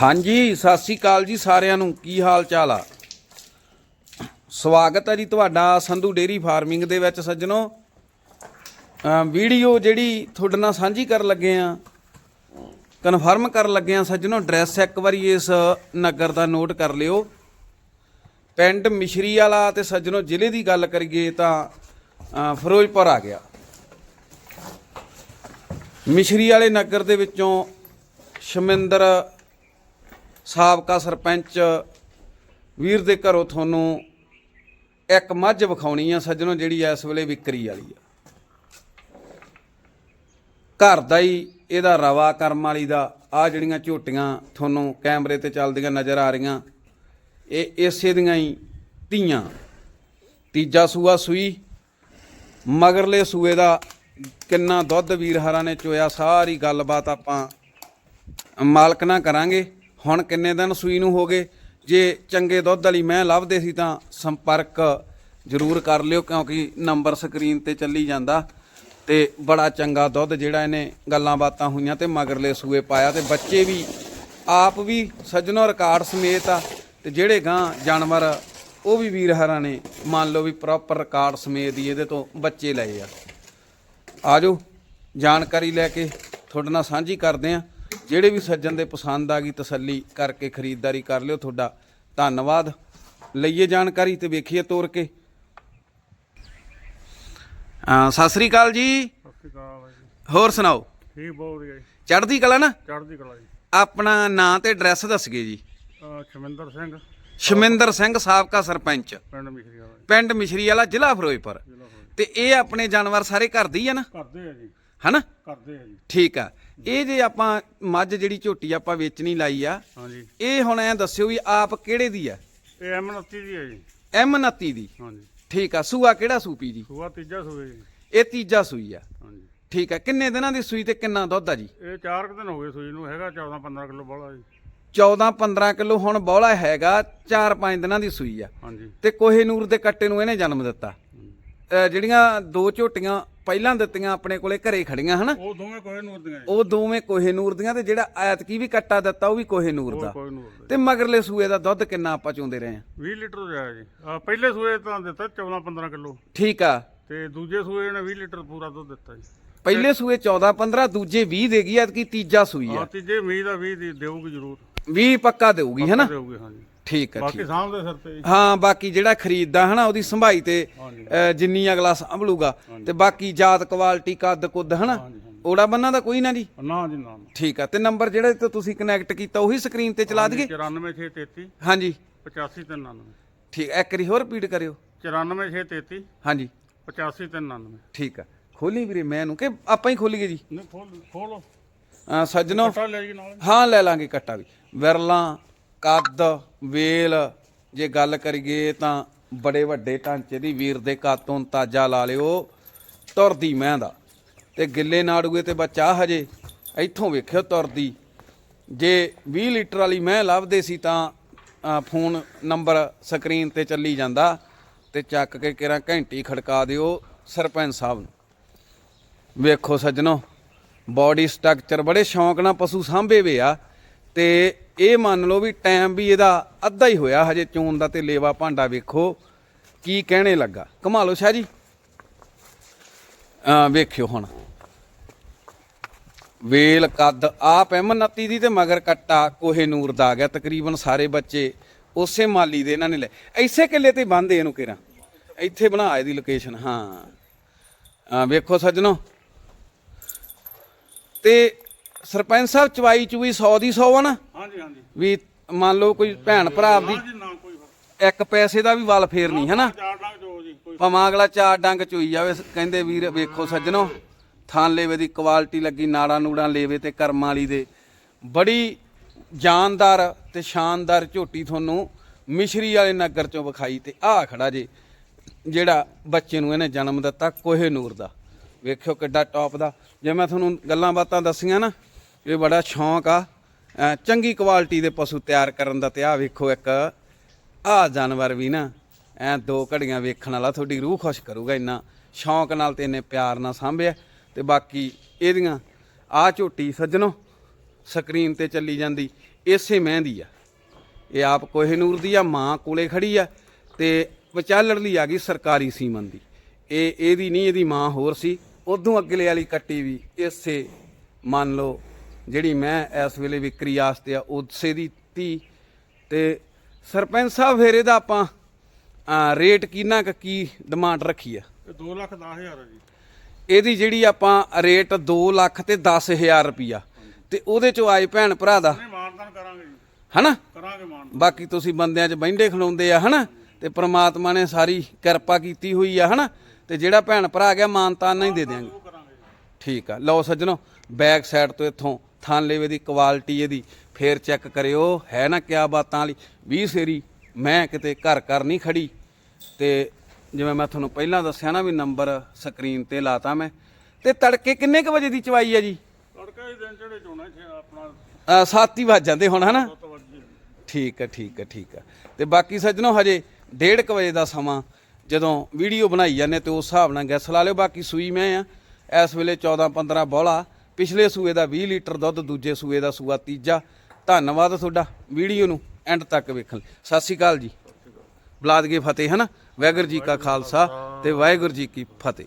ਹਾਂਜੀ, ਸਤਿ ਸ੍ਰੀ ਅਕਾਲ ਜੀ ਸਾਰਿਆਂ ਨੂੰ। ਕੀ ਹਾਲ ਚਾਲ ਆ? ਸਵਾਗਤ ਹੈ ਜੀ ਤੁਹਾਡਾ ਸੰਧੂ ਡੇਰੀ ਫਾਰਮਿੰਗ ਦੇ ਵਿੱਚ ਸੱਜਣੋ। ਵੀਡੀਓ ਜਿਹੜੀ ਤੁਹਾਡੇ ਨਾਲ ਸਾਂਝੀ ਕਰਨ ਲੱਗੇ ਆ, ਕਨਫਰਮ ਕਰਨ ਲੱਗੇ ਆ ਸੱਜਣੋ, ਐਡਰੈਸ ਇੱਕ ਵਾਰੀ ਇਸ ਨਗਰ ਦਾ ਨੋਟ ਕਰ ਲਿਓ। ਪਿੰਡ ਮਿਸ਼ਰੀ ਵਾਲਾ ਤੇ ਸੱਜਣੋ, ਜ਼ਿਲ੍ਹੇ ਦੀ ਗੱਲ ਕਰੀਏ ਤਾਂ ਫਿਰੋਜ਼ਪੁਰ ਆ ਗਿਆ। ਮਿਸ਼ਰੀ ਵਾਲੇ ਨਗਰ ਦੇ ਵਿੱਚੋਂ ਸ਼ਮਿੰਦਰ ਸਾਬਕਾ ਸਰਪੰਚ ਵੀਰ ਦੇ ਘਰੋਂ ਤੁਹਾਨੂੰ ਇੱਕ ਮੱਝ ਵਿਖਾਉਣੀ ਆ ਸੱਜਣੋ, ਜਿਹੜੀ ਇਸ ਵੇਲੇ ਵਿਕਰੀ ਵਾਲੀ ਆ। ਘਰ ਦਾ ਹੀ ਇਹਦਾ ਰਵਾ ਕਰਮ ਵਾਲੀ ਦਾ, ਆ ਜਿਹੜੀਆਂ ਝੋਟੀਆਂ ਤੁਹਾਨੂੰ ਕੈਮਰੇ ਤੇ ਚੱਲਦੀਆਂ ਨਜ਼ਰ ਆ ਰਹੀਆਂ, ਇਹ ਇਸੇ ਦੀਆਂ ਹੀ ਧੀਆਂ। ਤੀਜਾ ਸੂਆ ਸੂਈ, ਮਗਰਲੇ ਸੂਏ ਦਾ ਕਿੰਨਾ ਦੁੱਧ ਵੀਰ ਹਰਾਂ ਨੇ ਚੋਇਆ, ਸਾਰੀ ਗੱਲਬਾਤ ਆਪਾਂ ਮਾਲਕ ਨਾਲ ਕਰਾਂਗੇ। ਹੁਣ ਕਿੰਨੇ ਦਿਨ ਸੂਈ ਨੂੰ ਹੋ ਗਏ? ਜੇ ਚੰਗੇ ਦੁੱਧ ਵਾਲੀ ਮੈਂ ਲੱਭਦੇ ਸੀ ਤਾਂ ਸੰਪਰਕ ਜ਼ਰੂਰ ਕਰ ਲਿਓ, ਕਿਉਂਕਿ ਨੰਬਰ ਸਕਰੀਨ ਤੇ ਚੱਲੀ ਜਾਂਦਾ ਤੇ ਬੜਾ ਚੰਗਾ ਦੁੱਧ ਜਿਹੜਾ ਇਹਨੇ ਗੱਲਾਂ ਬਾਤਾਂ ਹੋਈਆਂ ਤੇ ਮਗਰਲੇ ਸੂਏ ਪਾਇਆ ਤੇ ਬੱਚੇ ਵੀ ਆਪ ਵੀ ਸੱਜਣੋ ਰਿਕਾਰਡ ਸਮੇਤ ਆ ਤੇ ਜਿਹੜੇ ਗਾਂ ਜਾਨਵਰ, ਉਹ ਵੀ ਵੀਰ ਹਰਾਂ ਨੇ ਮੰਨ ਲਓ ਵੀ ਪ੍ਰੋਪਰ ਰਿਕਾਰਡ ਸਮੇਤ ਹੀ ਇਹਦੇ ਤੋਂ ਬੱਚੇ ਲਏ ਆ। ਆਜੋ, ਜਾਣਕਾਰੀ ਲੈ ਕੇ ਤੁਹਾਡੇ ਨਾਲ ਸਾਂਝੀ ਕਰਦੇ ਆ। ਜਿਹੜੇ ਵੀ ਸੱਜਣ ਦੇ ਪਸੰਦ ਆ ਗਈ ਤਸੱਲੀ ਕਰਕੇ ਖਰੀਦਦਾਰੀ ਕਰ ਲਿਓ ਤੁਹਾਡਾ। ਧੰਨਵਾਦ। ਲਈਏ ਜਾਣਕਾਰੀ ਤੇ ਵੇਖੀਏ ਤੋਰ ਕੇ। ਅਹ ਸਤਿ ਸ੍ਰੀ ਅਕਾਲ ਜੀ। ਸਤਿ ਸ਼੍ਰੀ ਅਕਾਲ ਜੀ। ਹੋਰ ਸੁਣਾਓ? ਠੀਕ ਬਹੁਤ ਵਧੀਆ ਜੀ। ਚੜ੍ਹਦੀ ਕਲਾ ਨਾ? ਚੜ੍ਹਦੀ ਕਲਾ ਜੀ। ਆਪਣਾ ਨਾਂ ਤੇ ਐਡਰੈਸ ਦੱਸਗੇ ਜੀ। ਅਹ ਸ਼ਮਿੰਦਰ ਸਿੰਘ। ਸ਼ਮਿੰਦਰ ਸਿੰਘ ਸਾਬਕਾ ਸਰਪੰਚ। ਪਿੰਡ ਮਿਸ਼ਰੀ ਵਾਲਾ ਜੀ, ਪਿੰਡ ਮਿਸ਼ਰੀ ਵਾਲਾ ਜ਼ਿਲ੍ਹਾ ਫਿਰੋਜ਼ਪੁਰ। ਜ਼ਿਲ੍ਹਾ ਹੋਇਆ ਤੇ ਇਹ ਆਪਣੇ ਜਾਨਵਰ ਸਾਰੇ ਘਰ ਦੇ ਹੀ ਆ ਨਾ? ਕਰਦੇ ਆ ਜੀ। ਹਨਾ? ਕਰਦੇ ਆ ਜੀ। ਠੀਕ ਆ। ਇਹ ਜੇ ਆਪਾਂ ਮੱਝ ਜਿਹੜੀ ਝੋਟੀ ਆਪਾਂ ਵੇਚਣੀ ਲਾਈ ਆ ਹਾਂਜੀ। ਇਹ ਹੁਣ ਐ ਦੱਸਿਓ ਵੀ ਆਪ ਕਿਹੜੇ ਦੀ ਆ? ਇਹ ਐਮਨਤੀ ਦੀ ਹੈ ਜੀ। ਐਮ 29 ਦੀ। ਹਾਂਜੀ। ਠੀਕ ਆ। ਸੂਆ ਕਿਹੜਾ ਸੂਪੀ ਜੀ? ਸੂਆ ਤੀਜਾ ਸੂਏ ਜੀ। ਇਹ ਤੀਜਾ ਸੂਈ ਆ। ਹਾਂਜੀ। ਠੀਕ ਆ। ਕਿੰਨੇ ਦਿਨਾਂ ਦੀ ਸੂਈ ਤੇ ਕਿੰਨਾ ਦੁੱਧ ਆ ਜੀ? ਇਹ 4 ਦਿਨ ਹੋ ਗਏ ਸੂਈ ਨੂੰ। ਹੈਗਾ 14 15 ਕਿਲੋ ਬੋਲਾ ਜੀ। 14 15 ਕਿਲੋ ਹੁਣ ਬੌਲਾ ਹੈਗਾ 4-5 ਦਿਨਾਂ ਦੀ ਸੂਈ ਆ। ਹਾਂਜੀ। ਤੇ ਕੋਹੇ ਨੂਰ ਦੇ ਕੱਟੇ ਨੂੰ ਇਹਨੇ ਜਨਮ ਦਿੱਤਾ। ਜਿਹੜੀਆਂ ਦੋ ਝੋਟੀਆਂ ਪਹਿਲਾਂ ਦਿੱਤੀਆਂ ਆਪਣੇ ਕੋਲੇ ਘਰੇ ਖੜੀਆਂ ਹਨਾ? ਉਹ ਦੋਵੇਂ ਕੋਈ ਨੂਰ ਦੀਆਂ ਜੀ। ਉਹ ਦੋਵੇਂ ਕੋਹੇ ਨੂਰ ਦੀਆਂ ਤੇ ਜਿਹੜਾ ਐਤਕੀ ਵੀ ਕੱਟਾ ਦਿੱਤਾ ਉਹ ਵੀ ਕੋਹੇ ਨੂਰ ਦਾ। ਨੂਰ ਦੇ ਤੇ ਮਗਰਲੇ ਸੂਏ ਦਾ ਦੁੱਧ ਕਿੰਨਾ ਆਪਾਂ ਚੋਂਦੇ ਰਹੇ ਆ 20 ਲੀਟਰ ਜਾਇਆ ਜੀ। ਆਹ ਪਹਿਲੇ ਸੂਏ ਤਾਂ ਦਿੱਤਾ 14 15 ਕਿਲੋ। ਠੀਕ ਆ। ਤੇ ਦੂਜੇ ਸੂਏ ਨੇ 20 ਲੀਟਰ ਪੂਰਾ ਦੁੱਧ ਦਿੱਤਾ ਜੀ। ਪਹਿਲੇ ਸੂਏ 14 15 ਦੂਜੇ 20 ਦੇਗੀ ਐਤਕੀ ਤੀਜਾ ਸੂਈ ਆ। ਆ ਤੀਜੇ ਉਮੀਦ ਆ 20 ਦੀ ਦੇਊਗੀ ਜ਼ਰੂਰ। 20 ਪੱਕਾ ਦੇਊਗੀ ਹਨਾ? ਦੇਊਗੀ ਹਾਂਜੀ। ਠੀਕ ਠੀਕ। ਬਾਕੀ ਸਾਹਮਣੇ ਸਿਰ ਤੇ ਹਾਂ ਬਾਕੀ ਜਿਹੜਾ ਖਰੀਦਦਾ ਹਨਾ ਉਹਦੀ ਸੰਭਾਈ ਤੇ ਜਿੰਨੀ ਅਗਲਾ ਸੰਭ ਲੂਗਾ ਤੇ ਬਾਕੀ ਜਾਤ ਕੁਆਲਿਟੀ ਕੱਦ ਕੁੱਦ ਹਨਾ। ਓੜਾ ਬੰਨਾ ਦਾ ਕੋਈ ਨਾ ਜੀ? ਨਾ ਜੀ ਨਾ ਠੀਕ ਆ ਤੇ ਨੰਬਰ ਜਿਹੜਾ ਤੇ ਤੁਸੀਂ ਕਨੈਕਟ ਕੀਤਾ ਉਹੀ ਸਕਰੀਨ ਤੇ ਚਲਾ ਦਈਏ? 94633 ਹਾਂਜੀ। 85399 ਠੀਕ ਇੱਕ ਵਾਰੀ ਹੋਰ ਰਿਪੀਟ ਕਰਿਓ। 94633 ਹਾਂਜੀ। 85399 ਠੀਕ ਆ। ਖੋਲੀ ਵੀਰੇ ਮੈਂ ਨੂੰ ਕਿ ਆਪਾਂ ਹੀ ਖੋਲੀਏ ਜੀ? ਨਹੀਂ ਖੋਲ ਖੋਲੋ। ਅਹ, ਸੱਜਣੋ। ਲੈ ਜੀ ਨਾਲ। ਹਾਂ ਲੈ ਲਾਂਗੇ ਕੱਟਾ ਵੀ। ਵਿਰਲਾ ਕੱਦ, ਵੇਲ, ਜੇ ਗੱਲ ਕਰੀਏ ਤਾਂ ਬੜੇ ਵੱਡੇ ਢਾਂਚੇ ਦੀ ਵੀਰ ਦੇ ਕਾਤੋਂ ਤਾਜਾ ਲਾ ਲਿਓ, ਤੁਰਦੀ ਮੈਂ ਦਾ। ਤੇ ਗਿੱਲੇ ਨਾੜੂਏ ਤੇ ਬੱਚਾ ਹਜੇ, ਇੱਥੋਂ ਵੇਖਿਓ ਤੁਰਦੀ। ਜੇ 20 ਲੀਟਰ ਵਾਲੀ ਮੈਂ ਲੱਭਦੇ ਸੀ ਤਾਂ ਫੋਨ ਨੰਬਰ ਸਕਰੀਨ ਤੇ ਚੱਲੀ ਜਾਂਦਾ ਤੇ ਚੱਕ ਕੇ ਕਿਰਾਂ ਘੰਟੀ ਖੜਕਾ ਦਿਓ ਸਰਪੰਚ ਸਾਹਿਬ ਨੂੰ। ਵੇਖੋ ਸੱਜਣੋ, ਬਾਡੀ ਸਟਰਕਚਰ ਬੜੇ ਸ਼ੌਂਕ ਨਾਲ ਪਸ਼ੂ ਸਾਂਭੇ ਵੇ ਆ। ਤੇ ਇਹ ਮੰਨ ਲਓ ਵੀ ਟਾਈਮ ਵੀ ਇਹਦਾ ਅੱਧਾ ਹੀ ਹੋਇਆ, ਹਜੇ ਚੋਣ ਦਾ ਤੇ ਲੇਵਾ ਭਾਂਡਾ ਵੇਖੋ ਕੀ ਕਹਿਣੇ ਲੱਗਾ। ਕਮਾ ਲਓ ਸ਼ਾਹ ਜੀ। ਆ ਵੇਖਿਓ ਹੁਣ। ਵੇਲ, ਕੱਦ ਆਪ ਐਮ29 ਦੀ ਤੇ ਮਗਰ ਕੱਟਾ, ਕੋਹੇ ਨੂਰ ਦਾ ਆ ਗਿਆ ਤਕਰੀਬਨ ਸਾਰੇ ਬੱਚੇ। ਉਸੇ ਮਾਲੀ ਦੇ ਇਹਨਾਂ ਨੇ ਲੈ। ਐਸੇ ਕਿੱਲੇ ਤੇ ਬੰਦੇ ਇਹਨੂੰ ਕਿਰਾਂ ਇੱਥੇ ਬਣਾ ਇਹਦੀ ਲੋਕੇਸ਼ਨ ਹਾਂ। ਆ ਵੇਖੋ ਸੱਜਣੋ। ਤੇ ਸਰਪੰਚ ਸਾਹਿਬ ਚਵਾਈ ਚੂਈ 100 ਦੀ 100 ਆ ਨਾ? ਹਾਂਜੀ ਹਾਂਜੀ। ਵੀ ਮੰਨ ਲਓ ਕੋਈ ਭੈਣ ਭਰਾ ਦੀ ਨਾ ਜੀ ਨਾ ਕੋਈ ਫ਼ਰਕ ਇੱਕ ਪੈਸੇ ਦਾ ਵੀ ਵਲ ਫੇਰ ਨਹੀਂ ਹਨਾ? ਚਾਰ ਡੰਗ ਜੋ ਜੀ ਕੋਈ ਭਾਵੇਂ ਅਗਲਾ ਚਾਰ ਡੰਗ ਚੋਈ ਜਾਵੇ ਕਹਿੰਦੇ ਵੀਰ ਵੇਖੋ ਸੱਜਣੋ ਥਾਂ ਲੇਵੇ ਦੀ ਕੁਆਲਿਟੀ ਲੱਗੀ ਨਾੜਾ ਨੂੜਾਂ ਲੇਵੇ ਤੇ ਕਰਮਾਂ ਵਾਲੀ ਦੇ। ਬੜੀ ਜਾਨਦਾਰ ਤੇ ਸ਼ਾਨਦਾਰ ਝੋਟੀ ਤੁਹਾਨੂੰ ਮਿਸ਼ਰੀ ਵਾਲੇ ਨਗਰ ਚੋਂ ਵਿਖਾਈ ਤੇ ਆਹ ਖੜਾ ਜੇ ਜਿਹੜਾ ਬੱਚੇ ਨੂੰ ਇਹਨੇ ਜਨਮ ਦਿੱਤਾ ਕੋਹੇ ਨੂਰ ਦਾ। ਵੇਖਿਓ ਕਿੱਡਾ ਟੌਪ ਦਾ। ਜੇ ਮੈਂ ਤੁਹਾਨੂੰ ਗੱਲਾਂ ਬਾਤਾਂ ਦੱਸੀਆਂ ਨਾ ਇਹ ਬੜਾ ਸ਼ੌਂਕ ਆ। ਅਹ ਚੰਗੀ ਕੁਆਲਿਟੀ ਦੇ ਪਸ਼ੂ ਤਿਆਰ ਕਰਨ ਦਾ ਤੇ ਆਹ ਵੇਖੋ ਇੱਕ ਆ ਜਾਨਵਰ ਵੀ ਨਾ, ਐ ਦੋ ਘੜੀਆਂ ਵੇਖਣ ਵਾਲਾ ਤੁਹਾਡੀ ਰੂਹ ਖੁਸ਼ ਕਰੂਗਾ ਇੰਨਾ। ਸ਼ੌਂਕ ਨਾਲ ਤੇ ਇੰਨੇ ਪਿਆਰ ਨਾਲ ਸਾਂਭਿਆ। ਤੇ ਬਾਕੀ ਇਹਦੀਆਂ ਆਹ ਝੋਟੀ ਸੱਜਣੋ, ਸਕਰੀਨ ਤੇ ਚੱਲੀ ਜਾਂਦੀ, ਇਸੇ ਮਹਿੰਦੀ ਆ। ਇਹ ਆਪ ਕੋਹਿਨੂਰ ਦੀ ਆ, ਮਾਂ ਕੋਲੇ ਖੜੀ ਆ, ਤੇ ਵਿਚਾਲੜ ਲਈ ਆ ਗਈ ਸਰਕਾਰੀ ਸੀਮਨ ਦੀ। ਇਹ, ਇਹਦੀ ਨਹੀਂ, ਇਹਦੀ ਮਾਂ ਹੋਰ ਸੀ। ਉਦੋਂ ਅਗਲੇ ਵਾਲੀ ਕੱਟੀ ਵੀ ਇਸੇ, ਮੰਨ ਲਓ ਜਿਹੜੀ ਮੈਂ ਇਸ ਵੇਲੇ ਵਿਕਰੀ ਆਸਤੇ ਆ ਉਸੇ ਦੀ ਧੀ ਤੇ ਸਰਪੰਚ ਸਾਹਿਬ ਫੇਰ ਇਹਦਾ ਆਪਾਂ ਰੇਟ ਕਿੰਨਾ ਕੁ ਕੀ ਡਿਮਾਂਡ ਰੱਖੀ ਆ ਇਹ 2 ਲੱਖ 10 ਹਜ਼ਾਰ ਹੈ ਜੀ। ਇਹਦੀ ਜਿਹੜੀ ਆਪਾਂ ਰੇਟ 2 ਲੱਖ ਤੇ 10000 ਰੁਪਿਆ ਤੇ ਉਹਦੇ ਚੋਂ ਆਏ ਭੈਣ ਭਰਾ ਦਾ? ਨਹੀਂ ਮਾਨਦਾਨ ਕਰਾਂਗੇ ਜੀ। ਹਨਾ? ਕਰਾਂਗੇ ਮਾਨ ਬਾਕੀ ਤੁਸੀਂ ਬੰਦਿਆਂ 'ਚ ਬੈਂਡੇ ਖਲੋਂਦੇ ਆ ਹਨਾ? ਤੇ ਪ੍ਰਮਾਤਮਾ ਨੇ ਸਾਰੀ ਕਿਰਪਾ ਕੀਤੀ ਹੋਈ ਆ ਹਨਾ? ਤੇ ਜਿਹੜਾ ਭੈਣ ਭਰਾ ਗਿਆ ਮਾਨਤਾ ਨਹੀਂ ਦੇ ਜੀ। ਠੀਕ ਆ। ਲਓ ਸੱਜਣੋ ਬੈਕ ਸਾਈਡ ਤੋਂ ਇੱਥੋਂ ਥਾਨ ਲੇਵੇ ਦੀ ਕੁਆਲਿਟੀ ਇਹਦੀ ਫੇਰ ਚੈੱਕ ਕਰਿਓ ਹੈ ਨਾ ਕਿਆ ਬਾਤਾਂ ਵਾਲੀ। 20 ਸੇਰੀ ਮੈਂ ਕਿਤੇ ਘਰ ਘਰ ਨਹੀਂ ਖੜੀ। ਤੇ ਜਿਵੇਂ ਮੈਂ ਤੁਹਾਨੂੰ ਪਹਿਲਾਂ ਦੱਸਿਆ ਨਾ ਵੀ ਨੰਬਰ ਸਕਰੀਨ ਤੇ ਲਾਤਾ ਮੈਂ। ਤੇ ਤੜਕੇ ਕਿੰਨੇ ਕ ਵਜੇ ਦੀ ਚਵਾਈ ਆ ਜੀ? ਤੜਕਾ ਹੀ ਦਿਨ ਚੜੇ ਚੋਣਾ ਇੱਥੇ ਆਪਣਾ ਅ, ਸੱਤ ਹੀ ਵੱਜ ਜਾਂਦੇ ਹੁਣ ਹਨਾ? ਠੀਕ ਹੈ ਠੀਕ ਹੈ ਠੀਕ ਹੈ। ਤੇ ਬਾਕੀ ਸੱਜਣੋ ਹਜੇ 1:30 ਵਜੇ ਦਾ ਸਮਾਂ। ਜਦੋਂ ਵੀਡੀਓ ਬਣਾਈ ਜਾਂਦੇ ਤੇ ਉਸ ਹਿਸਾਬ ਨਾਲ ਗੈਸ ਲਾ ਲਿਓ। ਬਾਕੀ ਸੂਈ ਮੈਂ ਆ। ਇਸ ਵੇਲੇ 14 15 ਬੋਲਾ। ਪਿਛਲੇ ਸੂਏ ਦਾ 20 ਲੀਟਰ ਦੁੱਧ, ਦੂਜੇ ਸੂਏ ਦਾ ਸੂਆ ਤੀਜਾ। ਧੰਨਵਾਦ ਤੁਹਾਡਾ ਵੀਡੀਓ ਨੂੰ ਐਂਡ ਤੱਕ ਵੇਖਣ ਲਈ। ਸਤਿ ਸ਼੍ਰੀ ਅਕਾਲ ਜੀ। ਬਲਾਦਗੇ ਫਤਿਹ, ਹਨਾ? ਵਾਹਿਗੁਰੂ ਜੀ ਕਾ ਖਾਲਸਾ ਤੇ ਵਾਹਿਗੁਰੂ ਜੀ ਕੀ ਫਤਿਹ।